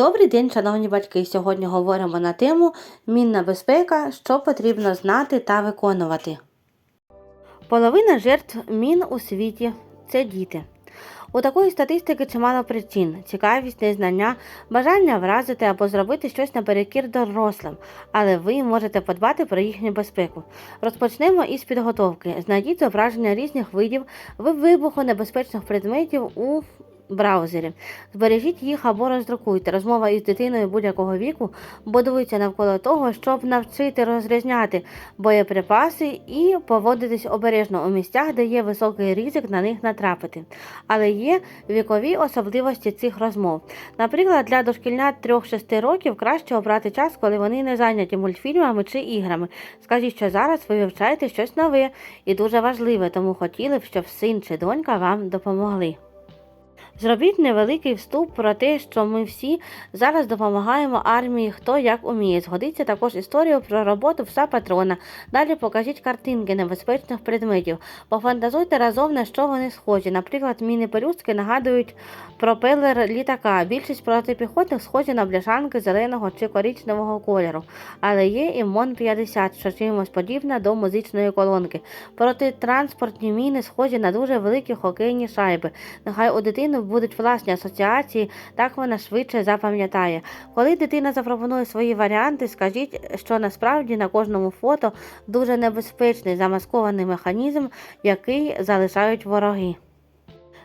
Добрий день, шановні батьки. Сьогодні говоримо на тему мінна безпека, що потрібно знати та виконувати. Половина жертв мін у світі це діти. У такої статистики чимало причин: цікавість, незнання, бажання вразити або зробити щось наперекір дорослим, але ви можете подбати про їхню безпеку. Розпочнемо із підготовки. Знайдіть зображення різних видів вибухонебезпечних предметів у браузері. Збережіть їх або роздрукуйте. Розмова із дитиною будь-якого віку будується навколо того, щоб навчити розрізняти боєприпаси і поводитись обережно у місцях, де є високий ризик на них натрапити. Але є вікові особливості цих розмов. Наприклад, для дошкільнят 3-6 років краще обрати час, коли вони не зайняті мультфільмами чи іграми. Скажіть, що зараз ви вивчаєте щось нове і дуже важливе, тому хотіли б, щоб син чи донька вам допомогли. Зробіть невеликий вступ про те, що ми всі зараз допомагаємо армії, хто як уміє. Згодиться також історію про роботу пса патрона. Далі покажіть картинки небезпечних предметів. Пофантазуйте разом на що вони схожі. Наприклад, міні-пелюстки нагадують пропелер літака. Більшість протипіхотних схожі на бляшанки зеленого чи коричневого кольору. Але є і МОН-50, що чимось подібна до музичної колонки. Протитранспортні міни схожі на дуже великі хокейні шайби. Нехай у дитини будуть власні асоціації, так вона швидше запам'ятає. Коли дитина запропонує свої варіанти, скажіть, що насправді на кожному фото дуже небезпечний замаскований механізм, який залишають вороги.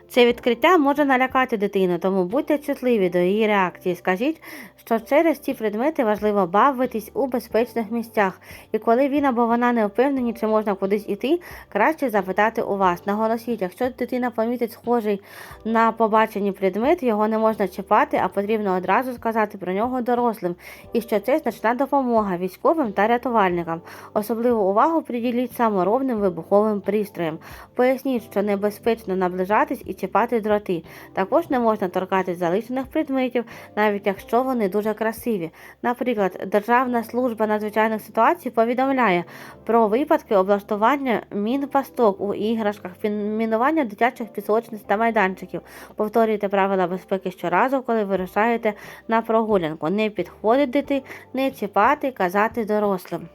Це відкриття може налякати дитину, тому будьте чутливі до її реакції. Скажіть, що через ці предмети важливо бавитись у безпечних місцях, і коли він або вона не впевнені, чи можна кудись іти, краще запитати у вас. Наголосіть, якщо дитина помітить схожий на побачені предмет, його не можна чіпати, а потрібно одразу сказати про нього дорослим, і що це значна допомога військовим та рятувальникам. Особливу увагу приділіть саморобним вибуховим пристроям. Поясніть, що небезпечно наближатись і чіпати дроти. Також не можна торкатись залишених предметів, навіть якщо вони дуже красиві. Наприклад, Державна служба надзвичайних ситуацій повідомляє про випадки облаштування мін-пасток у іграшках, мінування дитячих пісочниць та майданчиків. Повторюйте правила безпеки щоразу, коли вирушаєте на прогулянку. Не підходити, не чіпати, казати дорослим.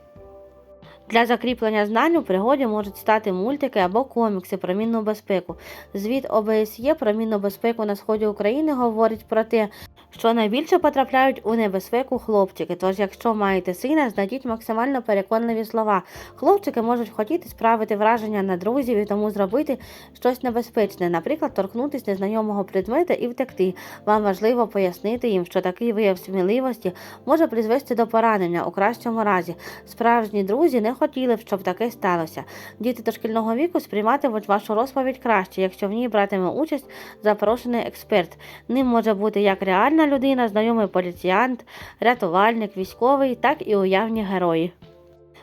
Для закріплення знань у пригоді можуть стати мультики або комікси про мінну безпеку. Звіт ОБСЄ про мінну безпеку на сході України говорить про те, що найбільше потрапляють у небезпеку хлопчики. Тож, якщо маєте сина, знайдіть максимально переконливі слова. Хлопчики можуть хотіти справити враження на друзів і тому зробити щось небезпечне, наприклад, торкнутися незнайомого предмета і втекти. Вам важливо пояснити їм, що такий вияв сміливості може призвести до поранення у кращому разі. Справжні друзі не хотіли б, щоб таке сталося. Діти дошкільного віку сприйматимуть вашу розповідь краще, якщо в ній братиме участь запрошений експерт. Ним може бути як реальна людина, знайомий поліціянт, рятувальник, військовий, так і уявні герої.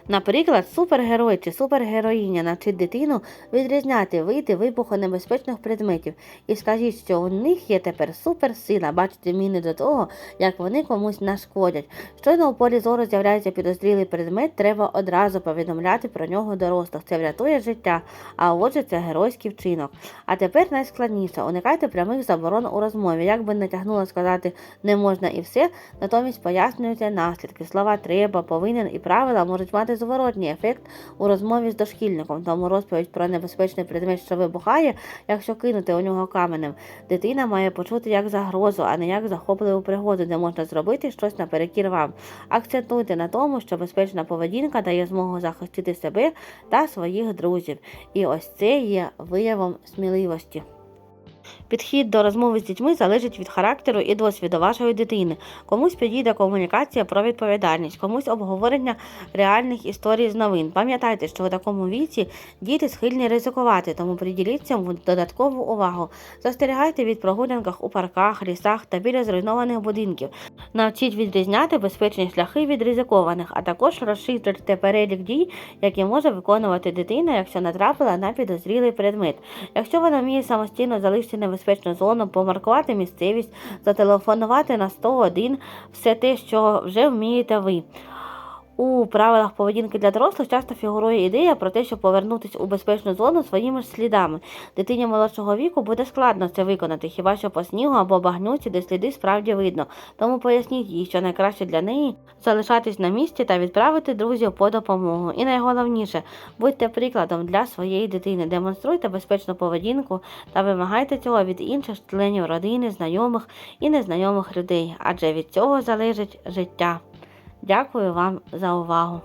Наприклад, супергерой чи супергероїня навчить дитину відрізняти види вибухонебезпечних предметів і скажіть, що у них є тепер суперсила бачити міни до того, як вони комусь нашкодять. Щойно у полі зору з'являється підозрілий предмет, треба одразу повідомляти про нього дорослих. Це врятує життя, а отже, це геройський вчинок. А тепер найскладніше уникайте прямих заборон у розмові. Як би не тягнуло сказати не можна і все, натомість пояснюйте наслідки. Слова треба, повинен і правила можуть мати зворотній ефект у розмові з дошкільником, тому розповідь про небезпечний предмет, що вибухає, якщо кинути у нього каменем. Дитина має почути як загрозу, а не як захопливу пригоду, де можна зробити щось наперекір вам. Акцентуйте на тому, що безпечна поведінка дає змогу захистити себе та своїх друзів. І ось це є виявом сміливості. Підхід до розмови з дітьми залежить від характеру і досвіду вашої дитини. Комусь підійде комунікація про відповідальність, комусь обговорення реальних історій з новин. Пам'ятайте, що у такому віці діти схильні ризикувати, тому приділіть цьому додаткову увагу. Застерігайте від прогулянках у парках, лісах та біля зруйнованих будинків. Навчіть відрізняти безпечні шляхи від ризикованих, а також розширте перелік дій, які може виконувати дитина, якщо натрапила на підозрілий предмет. Якщо вона вміє самостійно залишити небезпечну зону, помаркувати місцевість, зателефонувати на 101, все те, що вже вмієте ви. У правилах поведінки для дорослих часто фігурує ідея про те, щоб повернутися у безпечну зону своїми ж слідами. Дитині молодшого віку буде складно це виконати, хіба що по снігу або багнюці, де сліди справді видно. Тому поясніть їй, що найкраще для неї залишатись на місці та відправити друзів по допомогу. І найголовніше, будьте прикладом для своєї дитини, демонструйте безпечну поведінку та вимагайте цього від інших членів родини, знайомих і незнайомих людей, адже від цього залежить життя. Дякую вам за увагу.